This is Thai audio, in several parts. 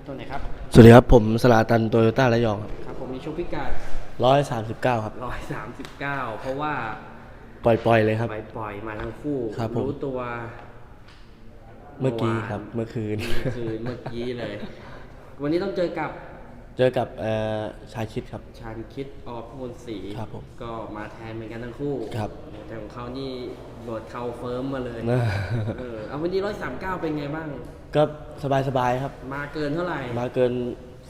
ำตัวไหนอยครับ สวัสดีครับ ผมสลาตันโตโยต้าระยองครับผมมีชกพิกัดร้อยสามสิบเก้าครับร้อยสามสิบเก้าเพราะว่าปล่อยๆเลยครับไปปล่อยมาทั้งคู่ครับผมรู้ตัว เมื่อกี้วานครับ เมื่อคืนคือเมื่อกี้เลย วันนี้ต้องเจอกับ เจอกับเอ่อชายคิดครับ ชาญคิดออกมนศรีครับผมก็มาแทนเหมือนกันทั้งคู่ครับ แต่ของเขานี่โดดเข่าเฟิร์มมาเลยนะเออเอาวันนี้ร้อยสามเก้าเป็นไงบ้าง ก็สบายๆครับ มาเกินเท่าไหร่มาเกิน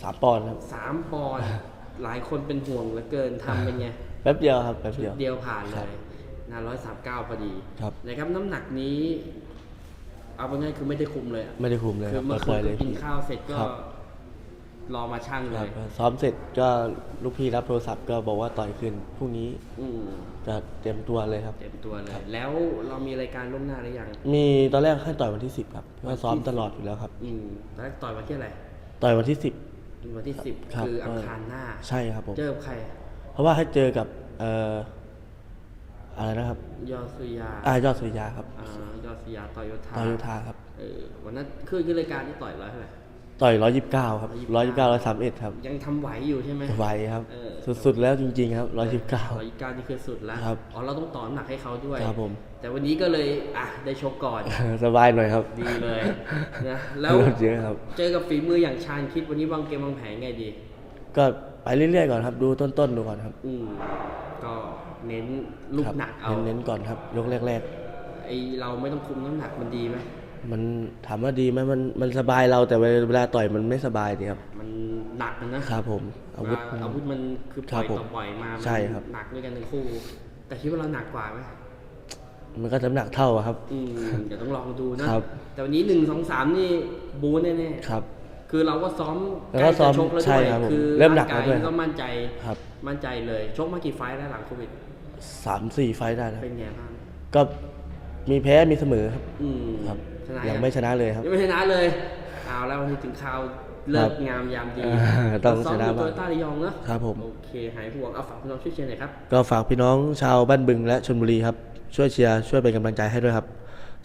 สามปอนด์ครับสามปอนด์หลายคนเป็นห่วงเหลือเกินทำเป็นไง แป๊บเดียวครับแป๊บชุดเดียว เดียวผ่านคเลรับยนาร้อยสามเก้าพอดีครับ นะครับน้ำหนักนี้ เอาเป็นง่ายคือไม่ได้คุมเลยอะไม่ได้คุมเลยคืคอรับเมื่อปคืล่อยนๆเลยกินพี่ข้าวเสร็จก็ครับ รอมาชั่งคเลรับย ซ้อมเสร็จก็ลูกพี่รับโทรศัพท์ก็บอกว่าต่อยคืนพรุ่งนี้อืมจะเตรียมตัวเลยครับ เต็มตัวเลย แล้วเรามีรายการล่วงหน้าหรือยัง มีตอนแรกให้ต่อยวันที่สิบครับก็ซ้อมตลอดอยู่แล้วครับ อืมตอนแรกต่อยวันที่อะไรต่อยวันที่สิบวันที่สิบครับคืออังคารหน้าใช่ครับผม เจอกับใครเพราะว่าให้เจอกับเอ่ออะไรนะครับยอดสุยาอายอดสุริยาครับอ่ายอดสุยาต่อยโยธาต่อโยธาครับ เออวันนั้นคือคือรายการที่ต่อยร้อยเท่าไหร่ ต่อยร้อยยิบเก้าครับร้อยยิบเก้าร้อยสามเอ็ดครับ ยังทำไหวอยู่ใช่ไหมไหวครับเออสุดๆแล้วจริง ๆ ครับร้อยยิบเก้าร้อยเก้านี่คือสุดแล้วครับอ๋อเราต้องต่อน้ำหนักให้เขาด้วยครับผม แต่วันนี้ก็เลยอะได้ชกก่อนสบายหน่อยครับ ดีเลยนะแล้วลดเยอะครับ เจอกับฝีมืออย่างชาญคิดวันนี้วางเกมวางแผนไงดี ก็ไปเรื่อยๆก่อนครับ ดูต้นๆดูก่อนครับ อืมก็เน้นลูกครับหนักเอาเน้นๆก่อนครับยกแรกไอเราไม่ต้องคุมน้ำหนักมันดีไหมๆ มันถามว่าดีไหมมันมันสบายเราแต่เวลาต่อยมันไม่สบายดีครับ มันหนักนะครับผมอาวุธเวลอาวุธมันคือปครัล่อบยผมต่อปล่อยมามันใช่ครับหนักด้วยกันทั้งคู่ แต่คิดว่าเราหนักกว่าไหมมันก็น้ำหนักเท่าอะครับอืมเดี๋ยวต้องลองดูนะครับ แต่วันนี้หนึ่งสองสามนี่บูแน่ๆครับ คือเราก็ซ้อมแล้วก็ใล้จะซ้อมชกแล้วใช่ด้วยครับผมคือเริ่มหนักร่างแล้วด้วยก็มั่นใจครับ มั่นใจเลยชกมากี่ไฟล์แล้วหลังโควิดสามสี่ไฟต์ได้นะเป็นไงบ้างก็มีแพ้มีเสมอครับ อืมครับช นะยังไม่ชนะเลยครับ ยังไม่ชนะเลยเอาแล้ววันนี้ถึงข่าวเลิกงามยามดีอ่าต้องซ้อมชนะอยู่โตบ้างโยต้าระยองเนอะครับผมโอเคหายห่วงเอาฝากพี่น้องช่วยเชียร์หน่อยครับก็ฝากพี่น้องชาวบ้านบึงและชนบุรีครับช่วยเชียร์ช่วยเป็นกำลังใจให้ด้วยครับ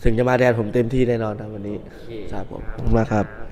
ถึงจะมาแดนผมเต็มที่แน่นอนครับวันนี้โอเคครับผมขอบคุณมากครับครับ